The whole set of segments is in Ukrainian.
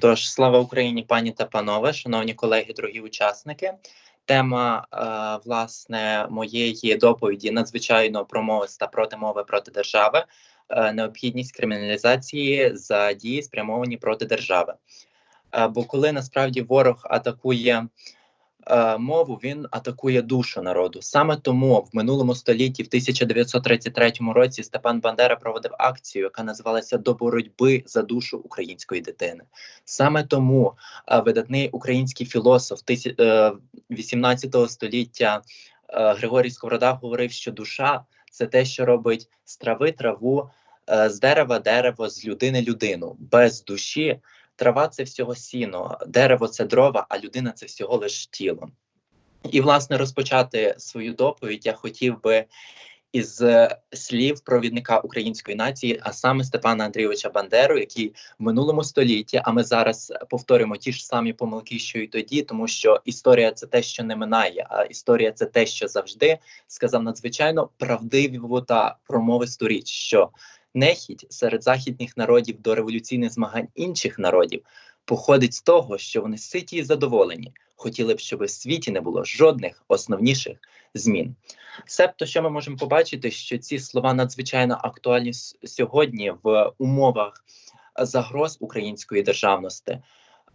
Тож, слава Україні, пані та панове, шановні колеги, дорогі учасники. Тема е, власне моєї доповіді надзвичайно промовиста проти мови проти держави, е, необхідність криміналізації за дії спрямовані проти держави. Е, бо коли насправді ворог атакує е, мову, він атакує душу народу. Саме тому в минулому столітті, в 1933 році, Степан Бандера проводив акцію, яка називалася До боротьби за душу української дитини. Саме тому е, видатний український філософ тисяч, е, 18 століття е, Григорій Сковорода говорив, що душа це те, що робить з трави траву, е, з дерева дерево, з людини людину. Без душі трава це всього сіно, дерево це дрова, а людина це всього лиш тіло. І, власне, розпочати свою доповідь я хотів би із е, слів провідника української нації, а саме Степана Андрійовича Бандеру, який в минулому столітті, а ми зараз повторюємо ті ж самі помилки, що й тоді, тому що історія це те, що не минає, а історія це те, що завжди сказав надзвичайно правдиву та промовисту річ, що нехідь серед західних народів до революційних змагань інших народів походить з того, що вони ситі і задоволені, хотіли б, щоб в світі не було жодних основніших змін. Себто, що ми можемо побачити, що ці слова надзвичайно актуальні сьогодні в умовах загроз української державності,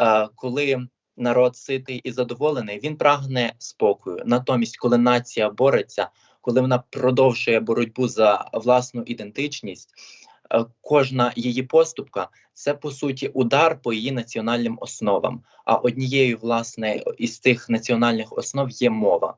е, коли народ ситий і задоволений, він прагне спокою. Натомість, коли нація бореться, коли вона продовжує боротьбу за власну ідентичність, е, кожна її поступка це по суті удар по її національним основам. А однією власне із цих національних основ є мова.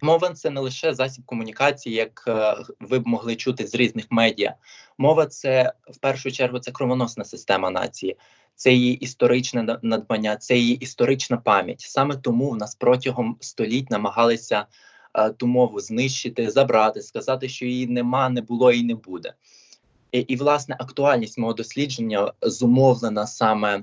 Мова це не лише засіб комунікації, як е, ви б могли чути з різних медіа. Мова це в першу чергу це кровоносна система нації, це її історичне надбання, це її історична пам'ять. Саме тому в нас протягом століть намагалися ту мову знищити, забрати, сказати, що її нема, не було і не буде. І, і власне актуальність мого дослідження зумовлена саме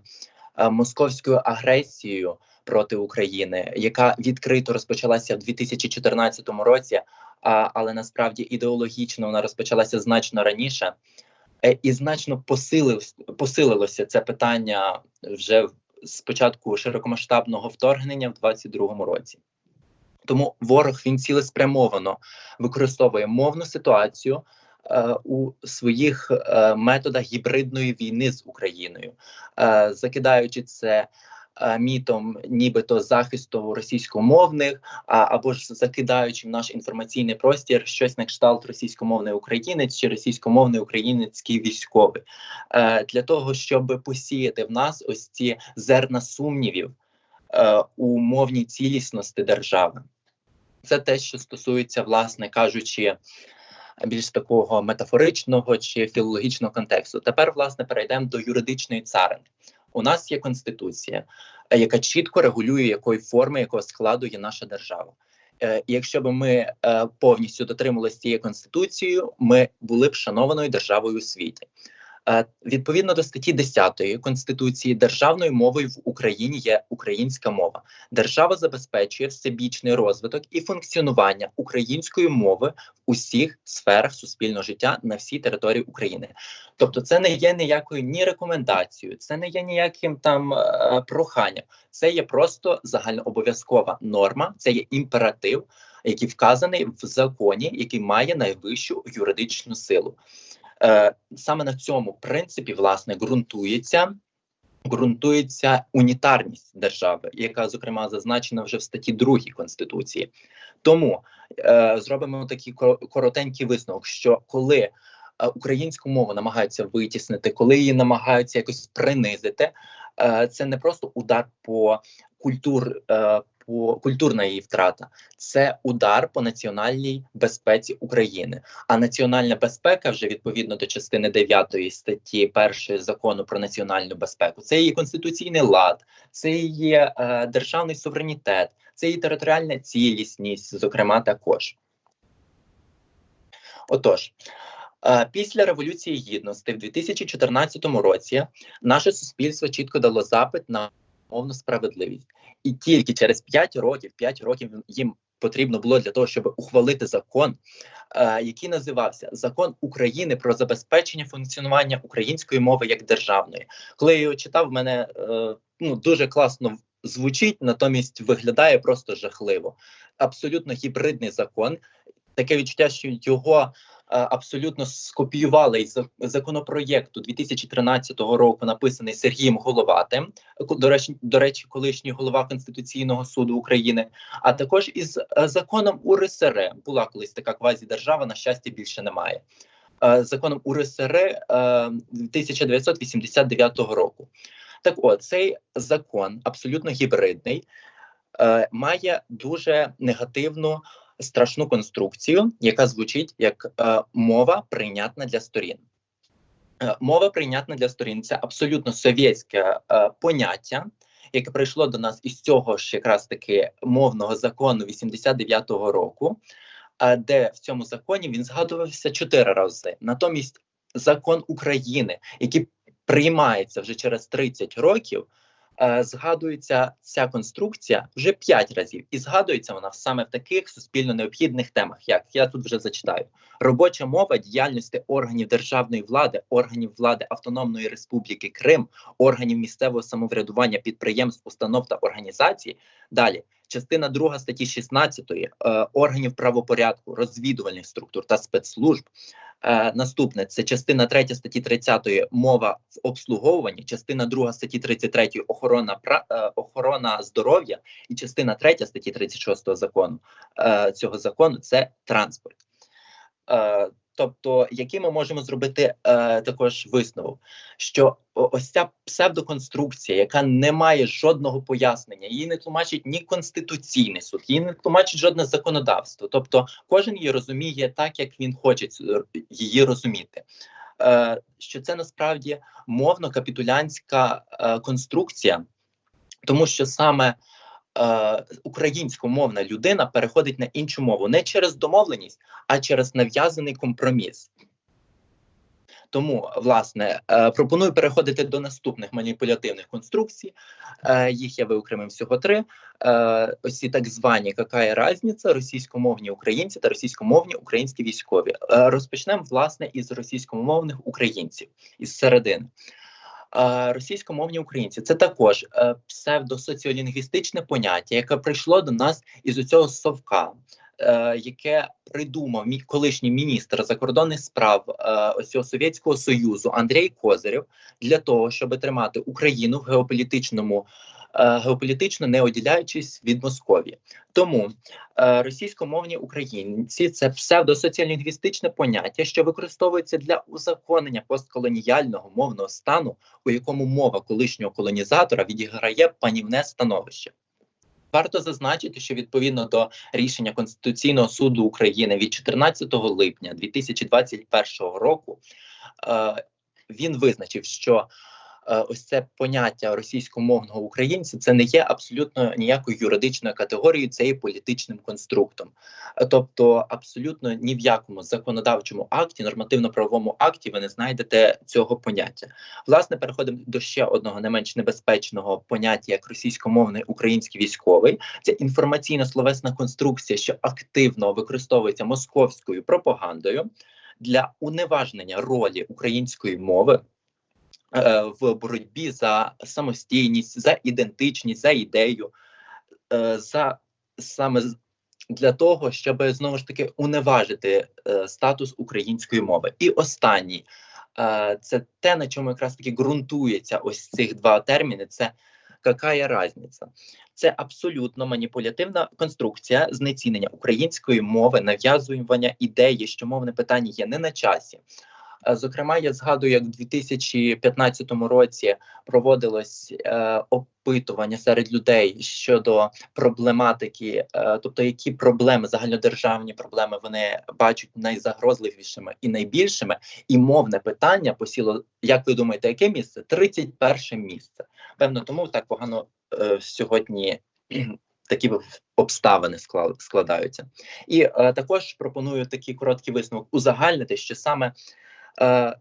е, московською агресією проти України, яка відкрито розпочалася в 2014 році, а, але насправді ідеологічно вона розпочалася значно раніше, е, і значно посилилось, посилилося це питання вже з початку широкомасштабного вторгнення в 2022 році. Тому ворог він цілеспрямовано використовує мовну ситуацію. Е, у своїх е, методах гібридної війни з Україною, е, закидаючи це мітом, нібито захисту російськомовних, а або ж закидаючи в наш інформаційний простір щось на кшталт російськомовний українець чи російськомовний українецький військовий для того, щоб посіяти в нас ось ці зерна сумнівів у мовній цілісності держави. Це те, що стосується, власне кажучи. Більш такого метафоричного чи філологічного контексту. Тепер, власне, перейдемо до юридичної царини у нас є конституція, е, яка чітко регулює, якої форми, якого складу є наша держава. Е, Якщо б ми е, повністю дотримувалися цієї конституцією, ми були б шанованою державою у світі. Е, відповідно до статті 10 конституції державною мовою в Україні є українська мова. Держава забезпечує всебічний розвиток і функціонування української мови в усіх сферах суспільного життя на всій території України. Тобто, це не є ніякою ні рекомендацією, це не є ніяким там е, проханням. Це є просто загальнообов'язкова норма, це є імператив, який вказаний в законі, який має найвищу юридичну силу. Е, саме на цьому принципі власне ґрунтується. Ґрунтується унітарність держави, яка зокрема зазначена вже в статті 2 конституції. Тому е, зробимо такий коротенький висновок: що коли е, українську мову намагаються витіснити, коли її намагаються якось принизити, е, це не просто удар по культур е, культурна її втрата, це удар по національній безпеці України. А національна безпека, вже відповідно до частини 9 статті 1 закону про національну безпеку, це її конституційний лад, це її е, державний суверенітет, це її територіальна цілісність, зокрема, також. Отож. Е, після революції гідності в 2014 році наше суспільство чітко дало запит на мовну справедливість, і тільки через 5 років, 5 років їм потрібно було для того, щоб ухвалити закон, е, який називався Закон України про забезпечення функціонування української мови як державної. Коли я його читав, мене е, ну дуже класно звучить, натомість виглядає просто жахливо. Абсолютно гібридний закон. Таке відчуття, що його абсолютно скопіювали із законопроєкту 2013 року, написаний Сергієм Головатим, до речі, до речі, колишній голова Конституційного суду України, а також із е, законом УРСР була колись така квазідержава, на щастя, більше немає. Е, законом УРСР 1989 року. Так, от цей закон абсолютно гібридний, має дуже негативну страшну конструкцію, яка звучить як е, мова прийнятна для сторін. Е, мова прийнятна для сторін це абсолютно совєтське е, поняття, яке прийшло до нас із цього ж якраз таки мовного закону 89-го року, е, де в цьому законі він згадувався чотири рази. Натомість закон України, який приймається вже через 30 років. Е, згадується ця конструкція вже п'ять разів, і згадується вона саме в таких суспільно необхідних темах, як я тут вже зачитаю: робоча мова діяльності органів державної влади, органів влади Автономної Республіки Крим, органів місцевого самоврядування, підприємств, установ та організацій. Далі частина 2 статті 16 е, органів правопорядку, розвідувальних структур та спецслужб. Е, Наступне це частина 3 статті 30 мова в обслуговуванні, частина 2 статті 33 охорона е, охорона здоров'я, і частина 3 статті 36 закону е, цього закону це транспорт. Е, Тобто, який ми можемо зробити е, також висновок, що ось ця псевдоконструкція, яка не має жодного пояснення, її не тлумачить ні конституційний суд, її не тлумачить жодне законодавство. Тобто, кожен її розуміє так, як він хоче її розуміти. Е, Що це насправді мовно-капітулянська е, конструкція, тому що саме е, українськомовна людина переходить на іншу мову не через домовленість, а через нав'язаний компроміс. Тому, власне, е, пропоную переходити до наступних маніпулятивних конструкцій. Е, їх я виокремив всього три. Е, ось ці так звані «какая разниця, російськомовні українці та російськомовні українські військові. Е, розпочнемо власне із російськомовних українців із середини російськомовні українці це також е, псевдосоціолінгвістичне поняття, яке прийшло до нас із цього совка. Е, яке придумав мій колишній міністр закордонних справ е, ось совєтського союзу Андрій Козирєв для того, щоб тримати Україну в геополітичному Е, геополітично не оділяючись від Московії. Тому е, російськомовні українці це псевдосоціалінгвістичне поняття, що використовується для узаконення постколоніального мовного стану, у якому мова колишнього колонізатора відіграє панівне становище. Варто зазначити, що відповідно до рішення Конституційного суду України від 14 липня 2021 року е, він визначив, що Е, ось це поняття російськомовного українця це не є абсолютно ніякою юридичною категорією, це є політичним конструктом. Е, тобто, абсолютно ні в якому законодавчому акті, нормативно-правовому акті, ви не знайдете цього поняття. Власне, переходимо до ще одного не менш небезпечного поняття, як російськомовний український військовий. Це інформаційно словесна конструкція, що активно використовується московською пропагандою для уневажнення ролі української мови. Е, в боротьбі за самостійність, за ідентичність, за ідею, е, за саме для того, щоб знову ж таки уневажити е, статус української мови. І останній це те, на чому якраз таки ґрунтується ось цих два терміни. Це какая разниця? Це абсолютно маніпулятивна конструкція знецінення української мови, нав'язування ідеї, що мовне питання є не на часі. Е, зокрема, я згадую, як у 2015 році проводилось е, опитування серед людей щодо проблематики, е, тобто які проблеми загальнодержавні проблеми вони бачать найзагрозливішими і найбільшими, і мовне питання посіло, як ви думаєте, яке місце? 31 місце. Певно, тому так погано сьогодні. Такі обставини складаються, і е, також пропоную такий короткий висновок узагальнити, що саме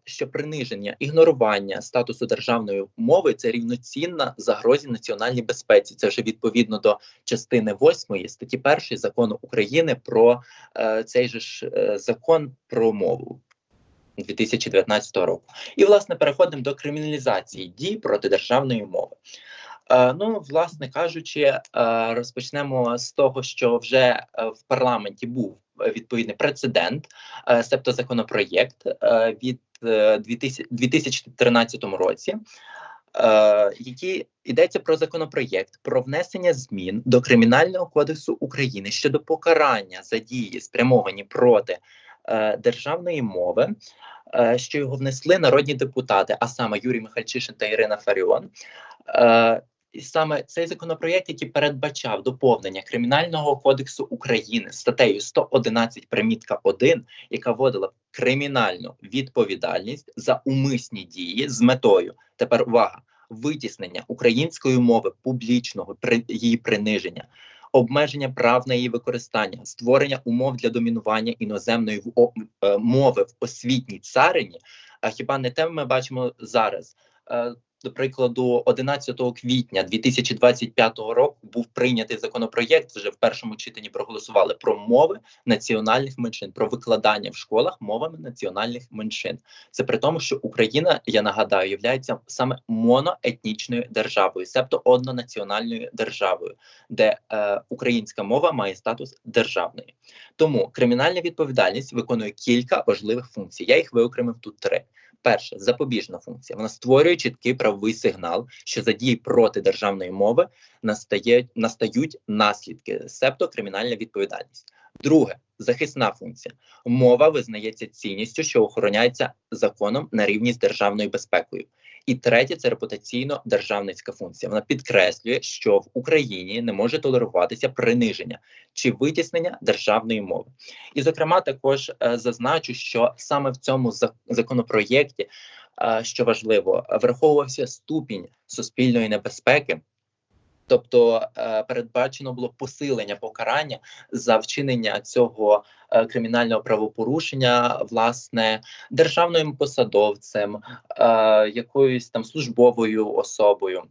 що приниження, ігнорування статусу державної мови це рівноцінна загрозі національній безпеці. Це вже відповідно до частини 8 статті 1 закону України про е, цей же ж е, закон про мову. 2019 року, і власне переходимо до криміналізації дій проти державної мови. Е, ну, власне кажучи, е, розпочнемо з того, що вже е, в парламенті був відповідний прецедент, е, себто законопроєкт е, від е, 2000 2013 році. Е, які йдеться про законопроєкт про внесення змін до кримінального кодексу України щодо покарання за дії, спрямовані проти е, державної мови, е, що його внесли народні депутати, а саме Юрій Михальчишин та Ірина Фаріон. Е, саме цей законопроєкт, який передбачав доповнення кримінального кодексу України статтею 111 примітка 1, яка вводила кримінальну відповідальність за умисні дії з метою тепер увага витіснення української мови публічного її приниження. Обмеження прав на її використання, створення умов для домінування іноземної е, мови в освітній царині. А хіба не те ми бачимо зараз? До прикладу, 11 квітня 2025 року був прийнятий законопроєкт. Вже в першому читанні проголосували про мови національних меншин, про викладання в школах мовами національних меншин. Це при тому, що Україна, я нагадаю, є саме моноетнічною державою, себто однонаціональною державою, де е, українська мова має статус державної. Тому кримінальна відповідальність виконує кілька важливих функцій. Я їх виокремив тут три. Перше запобіжна функція. Вона створює чіткий правовий сигнал, що за дії проти державної мови настає, настають наслідки, себто кримінальна відповідальність. Друге захисна функція. Мова визнається цінністю, що охороняється законом на рівні з державною безпекою. І третє це репутаційно-державницька функція. Вона підкреслює, що в Україні не може толеруватися приниження чи витіснення державної мови. І, зокрема, також е, зазначу, що саме в цьому законопроєкті, е, що важливо, враховувався ступінь суспільної небезпеки. Тобто е, передбачено було посилення покарання за вчинення цього е, кримінального правопорушення, власне, державним посадовцем, е, якоюсь там службовою особою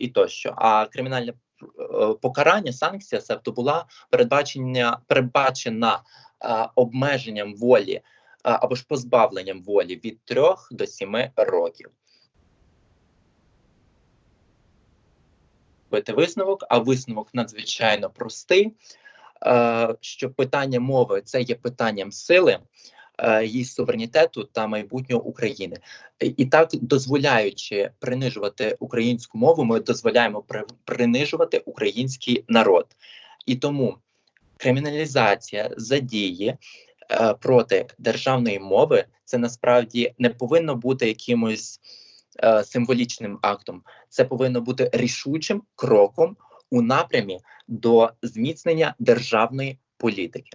і тощо. А кримінальне покарання, санкція, себто була передбачення передбачена обмеженням волі або ж позбавленням волі від трьох до сіми років. Робити висновок, а висновок надзвичайно простий. Е, що питання мови це є питанням сили, е, її суверенітету та майбутнього України, і так дозволяючи принижувати українську мову, ми дозволяємо принижувати український народ, і тому криміналізація задії е, проти державної мови це насправді не повинно бути якимось. Е, символічним актом. Це повинно бути рішучим кроком у напрямі до зміцнення державної політики.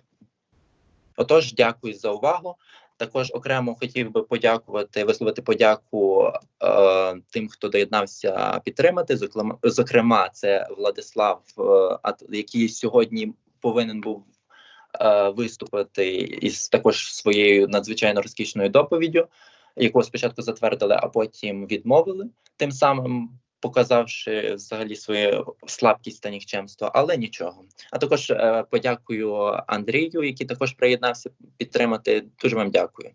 Отож, дякую за увагу. Також окремо хотів би подякувати, висловити подяку е, тим, хто доєднався підтримати. Зокрема, це Владислав, е, який сьогодні повинен був е, виступити із також своєю надзвичайно розкішною доповіддю яку спочатку затвердили, а потім відмовили, тим самим показавши взагалі свою слабкість та нікчемство, але нічого. А також е, подякую Андрію, який також приєднався підтримати. Дуже вам дякую.